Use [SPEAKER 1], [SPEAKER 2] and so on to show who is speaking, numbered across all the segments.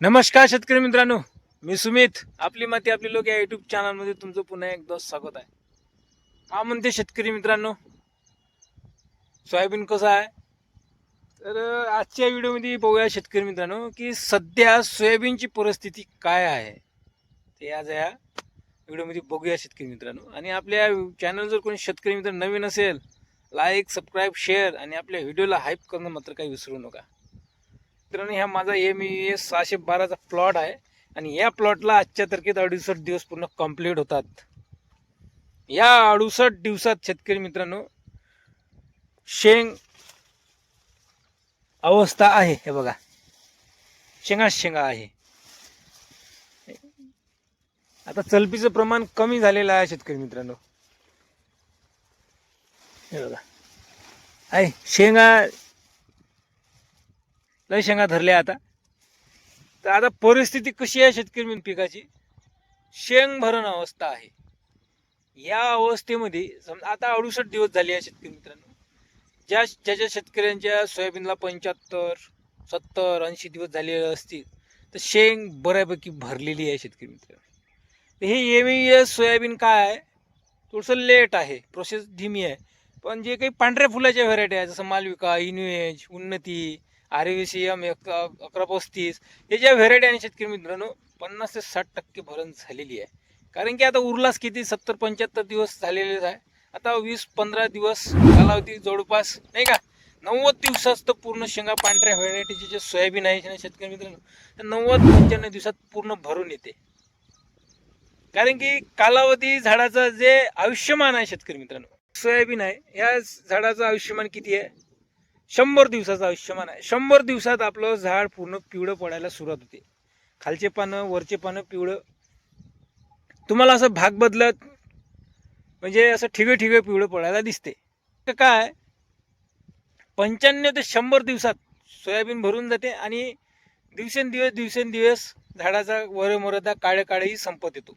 [SPEAKER 1] नमस्कार शेतकरी मित्रांनो मी सुमित. आपली माती आपली लोक या युट्यूब चॅनलमध्ये तुमचं पुन्हा एकदा स्वागत आहे. का म्हणते शेतकरी मित्रांनो? सोयाबीन कसं आहे? तर आजच्या व्हिडिओमध्ये बघूया शेतकरी मित्रांनो की सध्या सोयाबीनची परिस्थिती काय आहे? ते आज या व्हिडिओमध्ये बघूया शेतकरी मित्रांनो. आणि आपल्या चॅनल जर कोणी शेतकरी मित्र नवीन असेल लाईक सबस्क्राईब शेअर आणि आपल्या व्हिडिओला हाईप करणं मात्र काही विसरू नका. मित्रांनो ह्या माझा एम ई एस सहाशे बाराचा प्लॉट आहे. आणि या प्लॉटला आजच्या तारखेत अडुसष्ट दिवस पूर्ण कंप्लीट होतात. या अडुसष्ट दिवसात शेतकरी मित्रांनो शेंग अवस्था आहे. हे बघा. शेंगा शेंगा आहे. आता चलपीचं प्रमाण कमी झालेलं आहे शेतकरी मित्रांनो. हे बघा. आहे शेंगा लय शेंगा धरल्या आता. तर आता परिस्थिती कशी आहे शेतकरी पिकाची? शेंग भरण अवस्था आहे. या अवस्थेमध्ये समजा आता अडुसष्ट दिवस झाले आहे शेतकरी मित्रांनो. ज्या ज्या ज्या शेतकऱ्यांच्या सोयाबीनला पंच्याहत्तर सत्तर ऐंशी दिवस झालेले असतील तर शेंग बऱ्यापैकी भरलेली आहे शेतकरी मित्रांनो. हे एम एस सोयाबीन काय आहे? थोडंसं लेट आहे प्रोसेस धीमी आहे. पण जे काही पांढऱ्या फुलाच्या व्हरायटी आहे जसं मालविका इन्युएज उन्नती आर व्ही सी एम एक अकरा पस्तीस हे ज्या व्हेरायटी आणि शेतकरी मित्रांनो पन्नास ते साठ टक्के भरण झालेली आहे. कारण की आता उरलाच किती? सत्तर पंच्याहत्तर दिवस झालेलेच आहे. आता वीस पंधरा दिवस कालावधी जवळपास नाही का? नव्वद दिवसात तर पूर्ण शेंगा पांढऱ्या व्हेरायटीचे जे सोयाबीन आहे ना शेतकरी मित्रांनो तर नव्वद पंच्याण्णव दिवसात पूर्ण भरून येते. कारण की कालावधी झाडाचं जे आयुष्यमान आहे शेतकरी मित्रांनो सोयाबीन आहे या झाडाचं आयुष्यमान किती आहे? शंभर दिवसाचं आयुष्यमान आहे. शंभर दिवसात आपलं झाड पूर्ण पिवळं पडायला सुरुवात होते. खालचे पानं वरचे पानं पिवळं. तुम्हाला असं भाग बदलत म्हणजे असं ठिगे ठिगे पिवळं पडायला दिसते. तर काय? पंच्याण्णव ते शंभर दिवसात सोयाबीन भरून जाते आणि दिवसेंदिवस दिवसेंदिवस झाडाचा वरमरदा काळे काळेही संपत येतो.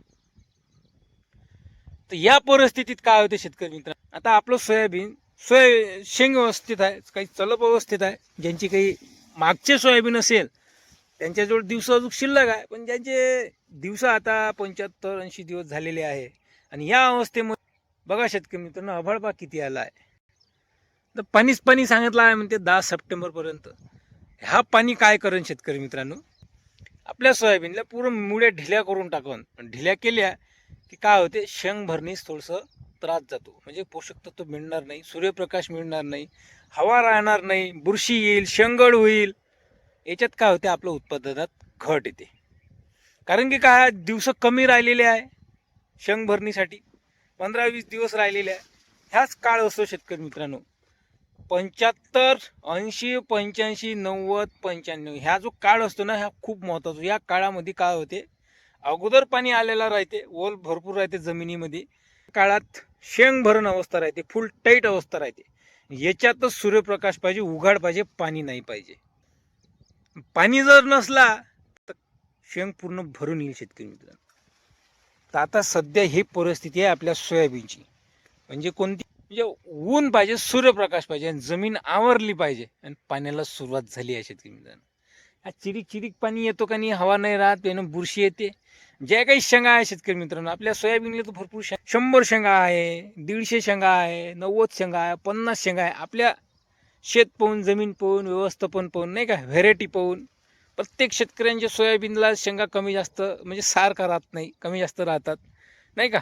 [SPEAKER 1] तर या परिस्थितीत काय होते शेतकरी मित्र आता आपलं सोयाबीन सोय शेंग व्यवस्थित आहे काही चलप व्यवस्थित आहे. ज्यांची काही मागचे सोयाबीन असेल त्यांच्याजवळ दिवस अजून शिल्लक आहे. पण ज्यांचे दिवस आता पंच्याहत्तर ऐंशी दिवस झालेले आहे. आणि या अवस्थेमध्ये बघा शेतकरी मित्रांनो अभळपा किती आला आहे. तर पाणीच पाणी सांगितलं आहे म्हणते दहा सप्टेंबरपर्यंत हा पाणी काय करेन शेतकरी मित्रांनो? आपल्या सोयाबीनला पूर्ण मुळ्या ढिल्या करून टाकून ढिल्या केल्या की काय होते? शेंग भरणीस थोडंसं त्रास जातो. म्हणजे पोषक तत्व मिळणार नाही सूर्यप्रकाश मिळणार नाही हवा राहणार नाही बुरशी येईल शेंगड होईल. याच्यात काय होते? आपलं उत्पादनात घट येते. कारण की काय? दिवस कमी राहिलेले आहे शेंग भरणीसाठी पंधरा वीस दिवस राहिलेले आहे. ह्याच काळ असतो शेतकरी मित्रांनो. पंच्याहत्तर ऐंशी पंच्याऐंशी नव्वद पंच्याण्णव ह्या जो काळ असतो ना ह्या खूप महत्त्वाचा या काळामध्ये काय होते? अगोदर पाणी आलेला राहते ओल भरपूर राहते जमिनीमध्ये. काळात शेंग भरण अवस्था राहते फुल टाईट अवस्था राहते. याच्यातच सूर्यप्रकाश पाहिजे उघाड पाहिजे पाणी नाही पाहिजे. पाणी जर नसला तर शेंग पूर्ण भरून येईल शेतकरी मित्रांनो. तर आता सध्या ही परिस्थिती आहे आपल्या सोयाबीनची. म्हणजे कोणती? म्हणजे ऊन पाहिजे सूर्यप्रकाश पाहिजे आणि जमीन आवरली पाहिजे आणि पाण्याला सुरुवात झाली आहे शेतकरी मित्रांनो. हा चिरीक चिरीक पाणी येतो का नाही हवा नाही राहत त्यानं बुरशी येते. ज्या काही शेंगा आहे शेतकरी मित्रांनो आपल्या सोयाबीनला तर भरपूर शंभर शेंगा आहे दीडशे शेंगा आहे नव्वद शेंगा आहे पन्नास शेंगा आहे. आपल्या शेत पाहून जमीन पाहून व्यवस्थापन पाहून नाही का? व्हेरायटी पाहून प्रत्येक शेतकऱ्यांच्या सोयाबीनला शेंगा कमी जास्त म्हणजे सारखा राहत नाही कमी जास्त राहतात. नाही का?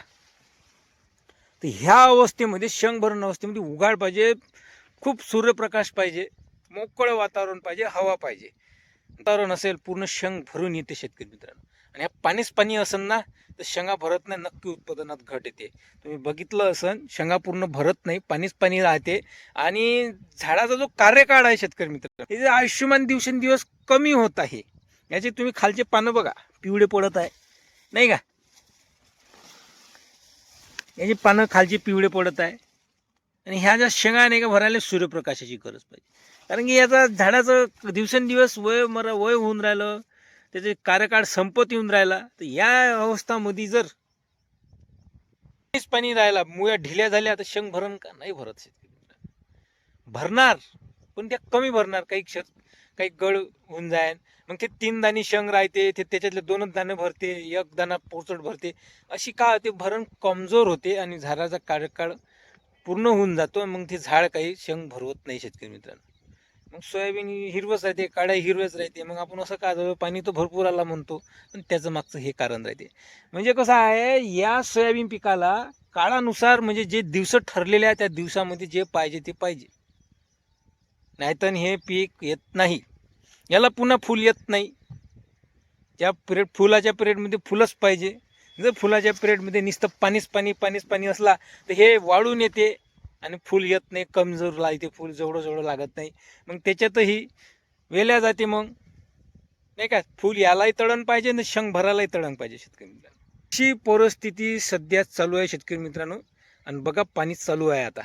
[SPEAKER 1] तर ह्या अवस्थेमध्ये शेंग भरण अवस्थेमध्ये उघाड पाहिजे खूप सूर्यप्रकाश पाहिजे मोकळं वातावरण पाहिजे हवा पाहिजे. वातावरण असेल पूर्ण शेंग भरून येते शेतकरी मित्रांनो. आणि ह्या पाणीच पाणी असेल ना तर शेंगा भरत नाही नक्की उत्पादनात घट येते. तुम्ही बघितलं असन शेंगा पूर्ण भरत नाही पाणीच पाणी राहते. आणि झाडाचा जो कार्यकाळ आहे शेतकरी मित्र हे जे आयुष्यमान दिवसेंदिवस कमी होत आहे याचे तुम्ही खालचे पानं बघा पिवळे पडत आहे. नाही का? याची पानं खालची पिवळे पडत आहे. आणि ह्या ज्या शेंगा नाही का भरायला सूर्यप्रकाशाची गरज पाहिजे. कारण की याचा झाडाचं दिवसेंदिवस वय मरा वय होऊन राहिलं त्याचे कार्यकाळ संपत येऊन राहिला तर या अवस्थामध्ये जर पाणी राहिला मुळ्या ढिल्या झाल्या तर शंख भरण का नाही भरत शेतकरी? भरणार पण त्या कमी भरणार काही शेत काही गळ होऊन जाईन. मग ते तीन दाणी शंग राहते ते त्याच्यातले दोनच दाणे भरते एक दाणा पोचट भरते. अशी का होते भरण कमजोर होते आणि झाडाचा कार्यकाळ पूर्ण होऊन जातो. मग ते झाड काही शंग भरवत नाही शेतकरी मित्रांनो. मग सोयाबीन हिरवंच राहते काळ्या हिरव्याच राहते. मग आपण असं का जाऊ पाणी तर भरपूर आला म्हणतो. पण त्याचं मागचं हे कारण राहते. म्हणजे कसं आहे या सोयाबीन पिकाला काळानुसार म्हणजे जे दिवस ठरलेले आहे त्या दिवसामध्ये जे पाहिजे ते पाहिजे. नाहीतर हे पीक येत नाही. याला पुन्हा फुल येत नाही. त्या पिरियड फुलाच्या पिरियडमध्ये फुलंच पाहिजे. जर फुलाच्या पिरियडमध्ये नुसतं पाणीच पाणी पाणीच पाणी असला तर हे वाळून येते. आणि फुल येत नाही कमजोर लागते फुल जेवढं जेवढं लागत नाही. मग त्याच्यातही वेल्या जाते मग. नाही का? फुल यालाही तळण पाहिजे आणि शंख भरायलाही तळण पाहिजे शेतकरी मित्रांनो. अशी परिस्थिती सध्या चालू आहे शेतकरी मित्रांनो. आणि बघा पाणी चालू आहे आता.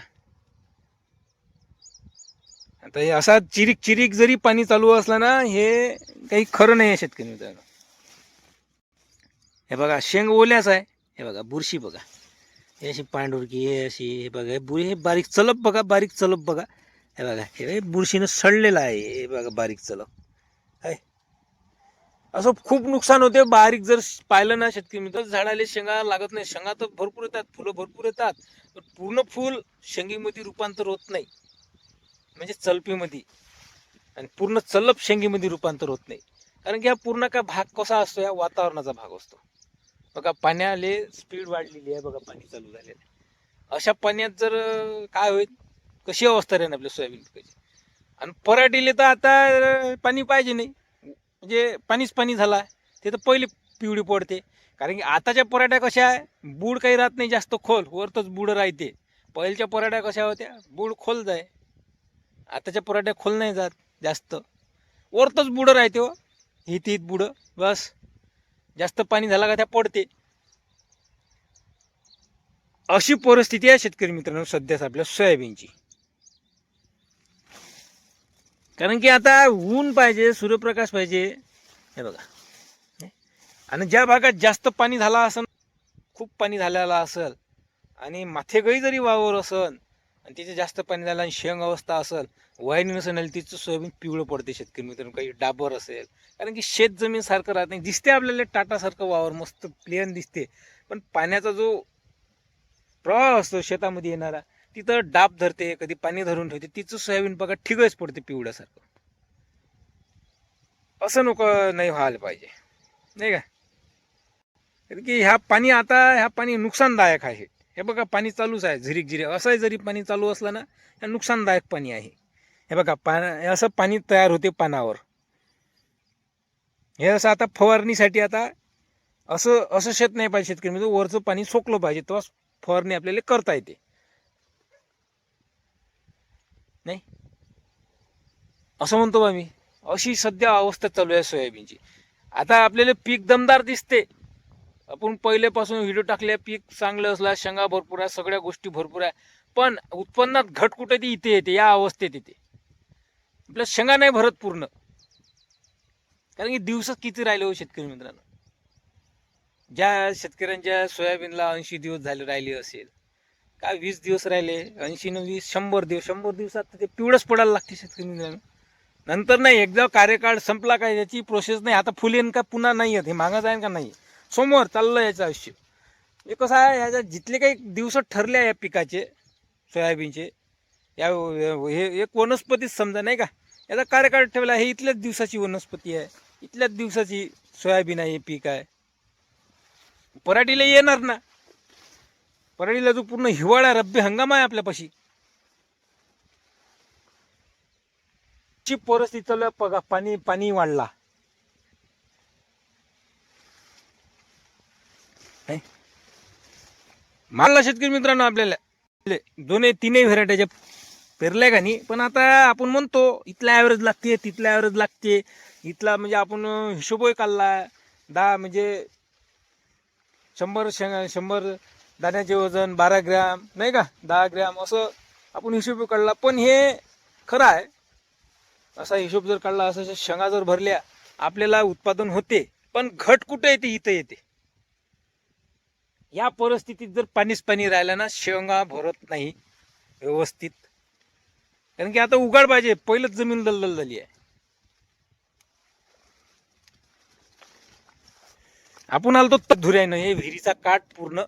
[SPEAKER 1] आता हे असा चिरिक चिरीक जरी पाणी चालू असलं ना हे काही खरं नाही आहे शेतकरी मित्रांनो. हे बघा शेंग ओल्याच आहे. हे बघा बुरशी बघा. हे अशी पांढुरकी हे अशी हे बघा हे बुरी हे बारीक चलप बघा बारीक चलप बघा हे बघा हे बुरशीनं सडलेलं आहे हे बघा बारीक चलप. आहे. असं खूप नुकसान होते बारीक जर पाहिलं ना शेतकरी मित्र झाडाला शेंगा लागत नाही. शेंगा तर भरपूर येतात फुलं भरपूर येतात पण पूर्ण फुल शेंगीमध्ये रूपांतर होत नाही. म्हणजे चलपीमध्ये. आणि पूर्ण चलप शेंगीमध्ये रूपांतर होत नाही. कारण की हा पूर्ण काय भाग कसा असतो? या वातावरणाचा भाग असतो. बघा पाण्याले स्पीड वाढलेली आहे बघा पाणी चालू झालेलं आहे. अशा पाण्यात जर काय होईल? कशी अवस्था राहील आपल्या सोयाबीन पिकाची? आणि पराठीले तर आता पाणी पाहिजे नाही. म्हणजे पाणीच पाणी झाला ते तर पहिले पिवळी पडते. कारण की आताच्या पराठ्या कशा आहे? बूड काही राहत नाही जास्त खोल. वरतच बुड राहते. पहिल्याच्या पराठ्या कशा होत्या? बूड खोल जाय. आताच्या पराठ्या खोल नाही जात जास्त. वरतच बुडं राहते हो. हित हित बुडं बस. जास्त पाणी झाला का त्या पडते. अशी परिस्थिती आहे शेतकरी मित्रांनो सध्याच आपल्या सोयाबीनची. कारण की आता ऊन पाहिजे सूर्यप्रकाश पाहिजे हे बघा. आणि ज्या भागात जास्त पाणी झाला असेल खूप पाणी झालेला असेल आणि माथेगळी जरी वावर असेल आणि तिचं जास्त पाणी झालं आणि शेंग अवस्था असेल वाहिनी नसेल आणि तिचं सोयाबीन पिवळं पडते शेतकरी मित्रांनो. काही डाबर असेल. कारण की शेत जमीन सारखं राहत नाही. दिसते आपल्याला टाटासारखं वावर मस्त प्लेन दिसते पण पाण्याचा जो प्रवाह असतो शेतामध्ये येणारा तिथं डाब धरते कधी पाणी धरून ठेवते तिचं सोयाबीन बघा ठिगच पडते पिवळ्यासारखं. असं नको नाही व्हायला पाहिजे. नाही का? कारण की ह्या पाणी आता ह्या पाणी नुकसानदायक आहे. हे बघा पाणी चालूच आहे झिरीक झिरीक असंही जरी पाणी चालू असलं ना हे नुकसानदायक पाणी आहे. हे बघा पान असं पाणी तयार होते पानावर. हे असं आता फवारणीसाठी आता असं असं शेत नाही पाहिजे शेतकरी म्हणजे वरचं पाणी सोकलं पाहिजे तेव्हा फवारणी आपल्याला करता येते. नाही? असं म्हणतो बा मी. अशी सध्या अवस्था चालू आहे सोयाबीनची. आता आपल्याला पीक दमदार दिसते. आपण पहिल्यापासून व्हिडिओ टाकले पीक चांगलं असला शेंगा भरपूर आहे सगळ्या गोष्टी भरपूर आहे. पण उत्पन्नात घट कुठे ती इथे येते या अवस्थेत येते. आपल्या शेंगा नाही भरत पूर्ण. कारण की दिवस किती राहिले हो शेतकरी मित्रांनो? ज्या शेतकऱ्यांच्या सोयाबीनला ऐंशी दिवस झाले राहिले असेल काय वीस दिवस राहिले ऐंशी न वीस शंभर दिवस शंभर दिवसात ते पिवळंच पडायला लागते शेतकरी मित्रांनो. नंतर नाही एकदा कार्यकाळ संपला काय याची प्रोसेस नाही. आता फुलेन का पुन्हा नाही आहेत हे मागं जाईन का नाही? समोर चाललं याचं आयुष्य. हे कसं आहे ह्याच्या जितले काही दिवस ठरले आहे या पिकाचे सोयाबीनचे या हे एक वनस्पतीच समजा नाही का? याचा कार्यकाळ ठेवला हे इथल्याच दिवसाची वनस्पती आहे. इथल्याच दिवसाची सोयाबीन आहे हे पीक आहे. पराठीला येणार ना? पराठीला जो पूर्ण हिवाळा रब्बी हंगाम आहे आपल्यापाशी. ची परिस्थिती चालू आहे पाणी पाणी वाढला. मानला शेतकरी मित्रांनो आपल्याला. दोन्ही तीनही व्हेरायटीच्या पेरल्या का नाही? पण आता आपण म्हणतो इथला ॲव्हरेज लागते तिथला ॲव्हरेज लागते. इथला म्हणजे आपण हिशोबही काढला. दहा म्हणजे शंभर शेंगा शंभर दाण्याचे वजन बारा ग्रॅम नाही का? दहा ग्रॅम असं आपण हिशोब काढला. पण हे खरं आहे. असा हिशोब जर काढला असं शेंगा जर भरल्या आपल्याला उत्पादन होते. पण घट कुठे येते इथं येते. या परिस्थितीत जर पाणीच पाणी राहिलं ना शेंगा भरत नाही व्यवस्थित. कारण की आता उघाड पाहिजे पहिलंच जमीन दलदल झाली आहे. आपण आलो तर धुऱ्यानं हे विहिरीचा काठ पूर्ण.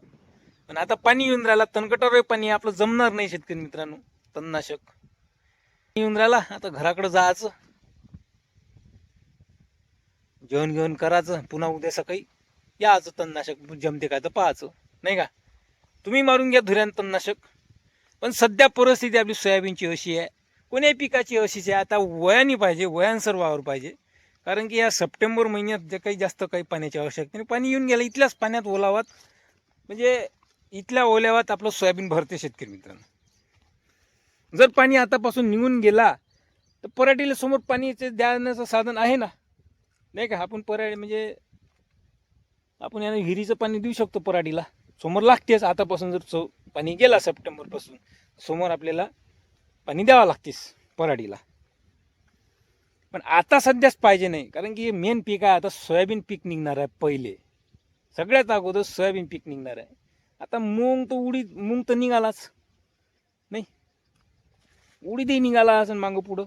[SPEAKER 1] पण आता पाणी येऊन राहिला तनकटावर पाणी आपलं जमणार नाही शेतकरी मित्रांनो तणनाशक. येऊन राहिला आता घराकडे जायचं. जेवण घेऊन करायचं पुन्हा उद्या सकाळी. याचं तणनाशक जमते काय तर पाहायचं. नाही का? तुम्ही मारून घ्या धुऱ्यान तणनाशक. पण सध्या परिस्थिती आपली सोयाबीनची अशी आहे. कोण्याही पिकाची अशीच आहे? आता वयाने पाहिजे वयानुसार वावर पाहिजे. कारण की या सप्टेंबर महिन्यात जे काही जास्त काही पाण्याची आवश्यकता नाही. पाणी येऊन गेलं इथल्याच पाण्यात ओलावात. म्हणजे इथल्या ओल्यावात आपलं सोयाबीन भरते शेतकरी मित्रांनो. जर पाणी आतापासून निघून गेला तर पराठीला समोर पाणीचे द्याण्याचं साधन आहे ना? नाही का? आपण पराठी म्हणजे आपण यानं विहिरीचं पाणी देऊ शकतो पराठीला समोर लागतेच. आतापासून जर चौ पाणी गेला सप्टेंबरपासून समोर आपल्याला पाणी द्यावं लागतेस पराठीला पण आता सध्याच पाहिजे नाही. कारण की मेन पीक आहे. आता सोयाबीन पीक निघणार आहे पहिले. सगळ्यात अगोदर सोयाबीन पीक निघणार आहे. आता मूग तर उडीद मूंग तर निघालाच. नाही. उडीदही निघाला असं मागं पुढं.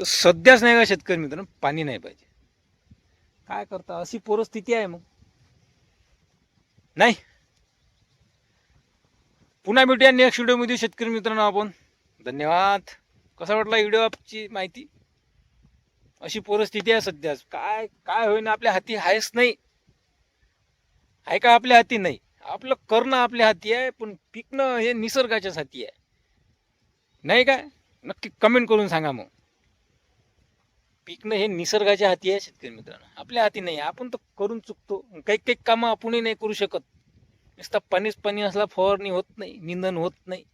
[SPEAKER 1] तर सध्याच नाही का शेतकरी मित्रांनो पाणी नाही पाहिजे. काय करता अशी परिस्थिती आहे मग. नाही. पुन्हा भेटूया नेक्स्ट व्हिडिओमध्ये शेतकरी मित्रांनो आपण. धन्यवाद. कसा वाटला व्हिडिओची माहिती? अशी परिस्थिती आहे सध्या. काय काय होईन आपल्या हाती आहेच नाही. आहे का आपल्या हाती नाही? आपलं करणं आपल्या हाती आहे पण पिकणं हे निसर्गाच्याच हाती आहे. नाही काय? नक्की कमेंट करून सांगा मग. पिकणं हे निसर्गाच्या हाती आहे शेतकरी मित्रांनो. आपल्या हाती नाही आपण तर करून चुकतो. काही काही कामं आपणही नाही करू शकत. नुसता पाणीच पाणी असला फवारणी होत नाही निंदन होत नाही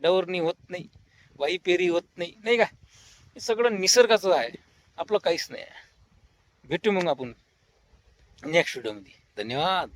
[SPEAKER 1] डवरणी होत नाही वाई पेरी होत नाही नाही का? हे सगळं निसर्गाचं आहे. आपलं काहीच नाही आहे. भेटू मग आपण नेक्स्ट व्हिडिओमध्ये धन्यवाद.